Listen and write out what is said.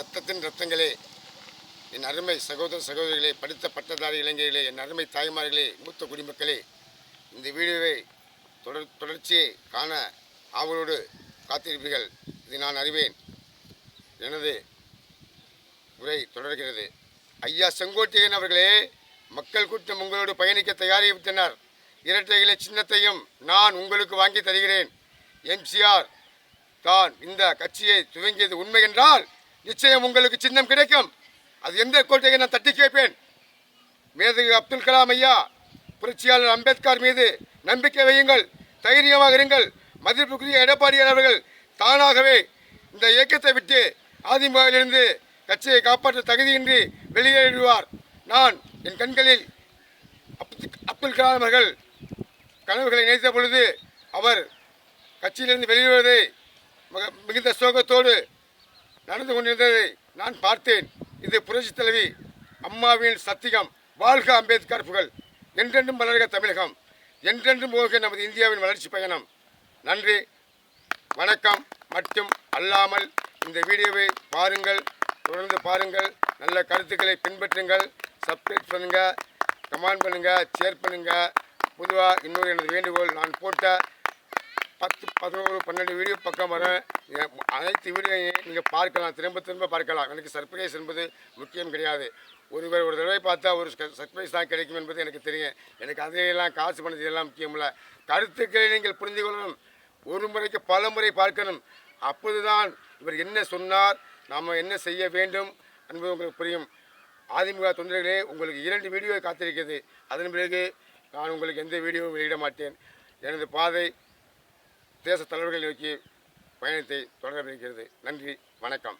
ரத்தத்தின் ரத்தங்களே என் அருமை சகோதர சகோதரிகளே படித்த பட்டதாரி இளைஞர்களே என் அருமை தாய்மார்களே மூத்த குடிமக்களே இந்த வீடியோவை தொடர் தொடர்ச்சியை காண ஆவலோடு காத்திருப்பீர்கள். இதை நான் அறிவேன். எனது உரை தொடர்கிறது. ஐயா செங்கோட்டையன் அவர்களே மக்கள் கூட்டம் உங்களோடு பயணிக்க தயாரிவிட்டனர் இரட்டை இலை சின்னத்தையும் நான் உங்களுக்கு வாங்கி தருகிறேன். எம்ஜிஆர் தான் இந்த கட்சியை துவங்கியது உண்மை என்றால் நிச்சயம் உங்களுக்கு சின்னம் கிடைக்கும். அது எந்த கோட்டையை நான் தட்டி கேட்பேன்? மேதகு அப்துல் கலாம் ஐயா புரட்சியாளர் அம்பேத்கர் மீது நம்பிக்கை வையுங்கள். தைரியமாக இருங்கள். மதிப்புக்குரிய எடப்பாடியார் அவர்கள் தானாகவே இந்த இயக்கத்தை விட்டு அதிமுகவிலிருந்து கட்சியை காப்பாற்ற தகுதியின்றி வெளியேறிடுவார். நான் என் கண்களில் அப்துல் கலாம் அவர்கள் கனவுகளை நினைத்த பொழுது அவர் கட்சியிலிருந்து வெளியேறுவதை மிகுந்த சோகத்தோடு நடந்து கொண்டிருந்ததை நான் பார்த்தேன். இது புரட்சி தலைவி அம்மாவின் சத்தியம். வாழ்க அம்பேத்கர் புகழ். என்றென்றும் வளர்க தமிழகம். என்றென்றும் போக நமது இந்தியாவின் வளர்ச்சி பயணம். நன்றி. வணக்கம். மற்றும் அல்லாமல் இந்த வீடியோவை பாருங்கள். தொடர்ந்து பாருங்கள். நல்ல கருத்துக்களை பின்பற்றுங்கள். சப்ஸ்கிரைப் பண்ணுங்கள் கமெண்ட் பண்ணுங்கள் ஷேர் பண்ணுங்கள் பொதுவாக இன்னொரு எனது வேண்டுகோள் நான் போட்ட பத்து பதினோரு பன்னெண்டு வீடியோ பக்கம் வர அனைத்து வீடியோயும் நீங்கள் பார்க்கலாம். திரும்ப திரும்ப பார்க்கலாம். எனக்கு சர்ப்ரைஸ் என்பது முக்கியம் கிடையாது. ஒருவர் ஒரு தடவை பார்த்தா ஒரு சர்ப்ரைஸ் தான் கிடைக்கும் என்பது எனக்கு தெரியும். எனக்கு அதையெல்லாம் காசு பண்ணது எல்லாம் முக்கியமில்ல. கருத்துக்களை நீங்கள் புரிந்து கொள்ளணும். ஒரு முறைக்கு பல முறை பார்க்கணும். அப்போதுதான் இவர் என்ன சொன்னார் நாம் என்ன செய்ய வேண்டும் என்பது உங்களுக்கு புரியும். அதிமுக தொண்டர்களே உங்களுக்கு இரண்டு வீடியோ காத்திருக்கிறது. அதன் பிறகு நான் உங்களுக்கு எந்த வீடியோவும் வெளியிட மாட்டேன். எனது பாதை தேச தலைவர்களை நோக்கி பயணத்தை தொடரவிருக்கிறது நன்றி வணக்கம்.